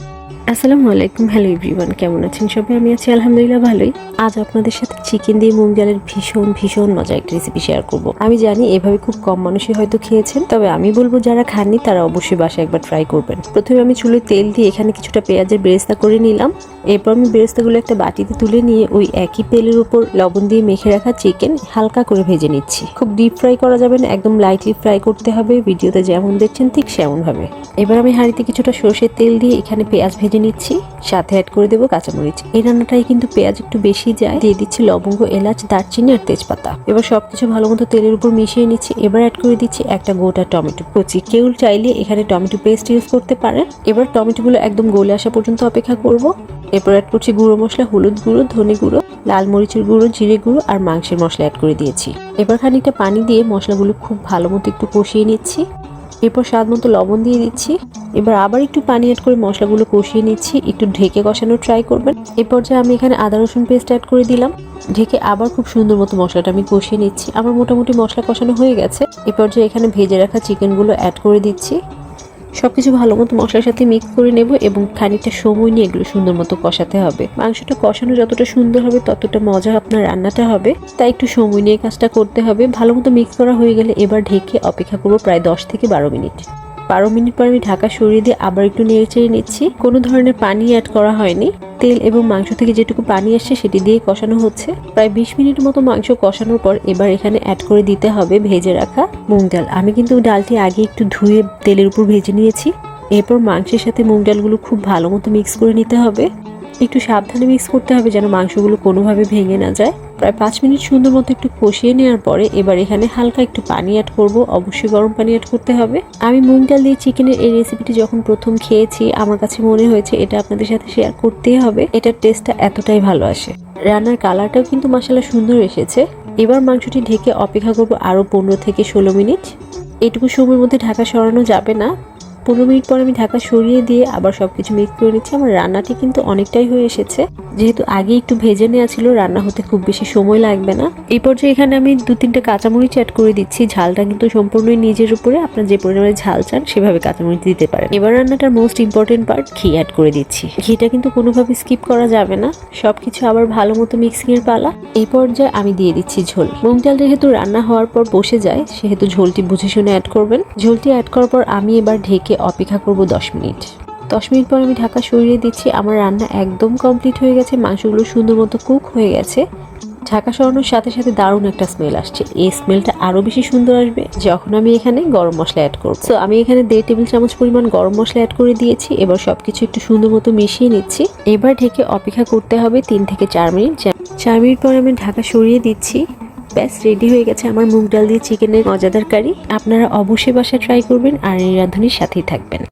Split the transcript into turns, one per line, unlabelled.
you. আসসালামু আলাইকুম, hello everyone, কেমন আছেন সবাই? আমি আছি আলহামদুলিল্লাহ ভালোই। আজ আপনাদের সাথে চিকেন দিয়ে মুগ ডালের ভীষণ ভীষণ মজা একটা রেসিপি শেয়ার করব। আমি জানি এভাবে খুব কম মানুষই হয়তো খেয়েছেন, তবে আমি বলব যারা খাননি, তারা অবশ্যই বাসায় একবার ট্রাই করবেন। প্রথমে আমি চুলোয় তেল দিয়ে এখানে কিছুটা পেঁয়াজের বেরেস্তা করে নিলাম। এরপর আমি বেরেস্তাগুলো একটা বাটিতে তুলে নিয়ে ওই একই তেলের উপর লবণ দিয়ে মেখে রাখা চিকেন হালকা করে ভেজে নিচ্ছি। খুব ডিপ ফ্রাই করা যাবে না, একদম লাইটলি ফ্রাই করতে হবে। ভিডিওতে যেমন দেখছেন ঠিক সেমন ভাবে এবার আমি হাঁড়িতে কিছুটা সর্ষের তেল দিয়ে এখানে পেঁয়াজ ভেজে নিচ্ছি, সাথে অ্যাড করে দেবো কাঁচামরিচ। এই রান্নাটাই কিন্তু পেঁয়াজ একটু বেশি যায়, দিয়ে দিচ্ছি লবঙ্গ, এলাচ, দারচিনি আর তেজপাতা। এবার সবকিছু ভালো মতো তেলের উপর মিশিয়ে নিচ্ছি, এবার অ্যাড করে দিচ্ছি একটা গোটা টমেটো কচি। কেউ চাইলে এখানে টমেটো পেস্ট ইউজ করতে পারেন। এবার টমেটোগুলো একদম গলে আসা পর্যন্ত অপেক্ষা করব। এরপর অ্যাড করছি গুঁড়ো মশলা, হলুদ গুঁড়ো, ধনে গুঁড়ো, লাল মরিচের গুঁড়ো, জিরে গুঁড়ো আর মাংসের মশলা অ্যাড করে দিয়েছি। এবার খানিকটা পানি দিয়ে মশলাগুলো খুব ভালো মতো একটু কষিয়ে নিচ্ছি। এরপর স্বাদ মতো লবণ দিয়ে দিচ্ছি। এবার আবার একটু পানি অ্যাড করে মশলাগুলো কষিয়ে নিচ্ছি। একটু ঢেকে কষানোর ট্রাই করবেন। এ পর্যায়ে আমি এখানে আদা রসুন পেস্ট অ্যাড করে দিলাম। ঢেকে আবার খুব সুন্দর মতো মশলাটা আমি কষিয়ে নিচ্ছি। আমার মোটামুটি মশলা কষানো হয়ে গেছে। এ পর্যায়ে এখানে ভেজে রাখা চিকেনগুলো অ্যাড করে দিচ্ছি। সবকিছু ভালো মতো মশলার সাথে মিক্স করে নেব এবং খানিকটা সময় নিয়ে এগুলো সুন্দর মতো কষাতে হবে। মাংসটা কষানো যতটা সুন্দর হবে, ততটা মজা আপনার রান্নাটা হবে। তাই একটু সময় নিয়ে কাজটা করতে হবে। ভালো মতো মিক্স করা হয়ে গেলে এবার ঢেকে অপেক্ষা করব প্রায় দশ থেকে বারো মিনিট। বারো মিনিট পর আমি ঢাকা সরিয়ে দিয়ে আবার একটু নেড়ে চেড়ে নিচ্ছি। কোনো ধরনের পানি অ্যাড করা হয়নি। তেল এবং মাংস থেকে যেটুকু পানি আসছে সেটি দিয়ে কষানো হচ্ছে। প্রায় বিশ মিনিট মতো মাংস কষানোর পর এবার এখানে অ্যাড করে দিতে হবে ভেজে রাখা মুগ ডাল। আমি কিন্তু ডালটি আগে একটু ধুয়ে তেলের উপর ভেজে নিয়েছি। এরপর মাংসের সাথে মুগ ডালগুলো খুব ভালো মতো মিক্স করে নিতে হবে। একটু সাবধানে মিক্স করতে হবে যেন মাংসগুলো কোনোভাবে ভেঙে না যায়। প্রায় পাঁচ মিনিট সুন্দর মতো একটু কষিয়ে নেওয়ার পরে এবার এখানে হালকা একটু পানি অ্যাড করব। অবশ্যই গরম পানি অ্যাড করতে হবে। আমি মুগ ডাল দিয়ে চিকেনের এই রেসিপিটি যখন প্রথম খেয়েছি, আমার কাছে মনে হয়েছে এটা আপনাদের সাথে শেয়ার করতেই হবে। এটার টেস্টটা এতটাই ভালো আসে। রান্নার কালারটাও কিন্তু মশালা সুন্দর এসেছে। এবার মাংসটি ঢেকে অপেক্ষা করব আরও পনেরো থেকে ষোলো মিনিট। এটুকু সময়ের মধ্যে ঢাকা সরানো যাবে না। পনেরো মিনিট পর আমি ঢাকা সরিয়ে দিয়ে আবার সবকিছু মিক্স করে নিচ্ছি। আমার রান্নাটি কিন্তু অনেকটাই হয়ে এসেছে। যেহেতু আগে একটু ভেজে নেওয়া ছিল, রান্না হতে খুব বেশি সময় লাগবে না। এই পর্যায়ে এখানে আমি দু তিনটে কাঁচামরিচ অ্যাড করে দিচ্ছি। ঝালটা কিন্তু সম্পূর্ণই নিজের উপরে। আপনার যে পরিমাণে ঝাল চান, সেভাবে কাঁচামরিচ দিতে পারেন। এবার রান্নাটার মোস্ট ইম্পর্টেন্ট পার্ট ঘি অ্যাড করে দিচ্ছি। ঘিটা কিন্তু কোনোভাবে স্কিপ করা যাবে না। সবকিছু আবার ভালো মতো মিক্সিংয়ের পালা। এই পর্যায়ে আমি দিয়ে দিচ্ছি ঝোল। মুগ ডাল যেহেতু রান্না হওয়ার পর বসে যায়, সেহেতু ঝোলটি বুঝে শুনে অ্যাড করবেন। ঝোলটি অ্যাড করার পর আমি এবার ঢেকে অপেক্ষা করব দশ মিনিট। দশ মিনিট পর আমি ঢাকা সরিয়ে দিচ্ছি। আমার রান্না একদম কমপ্লিট হয়ে গেছে। মাংসগুলো সুন্দর মতো কুক হয়ে গেছে। ঢাকা সরানোর সাথে সাথে দারুণ একটা স্মেল আসছে। এই স্মেলটা আরও বেশি সুন্দর আসবে যখন আমি এখানে গরম মশলা অ্যাড করব। তো আমি এখানে দেড় টেবিল চামচ পরিমাণ গরম মশলা অ্যাড করে দিয়েছি। এবার সবকিছু একটু সুন্দর মতো মিশিয়ে নিচ্ছি। এবার ঢেকে অপেক্ষা করতে হবে তিন থেকে চার মিনিট। চার মিনিট পর আমি ঢাকা সরিয়ে দিচ্ছি। ব্যাস রেডি হয়ে গেছে আমার মুগ ডাল দিয়ে চিকেনের মজাদার কারি আপনারা অবশ্যই বাসায় ট্রাই করবেন আর এই রাঁধুনির সাথেই থাকবেন।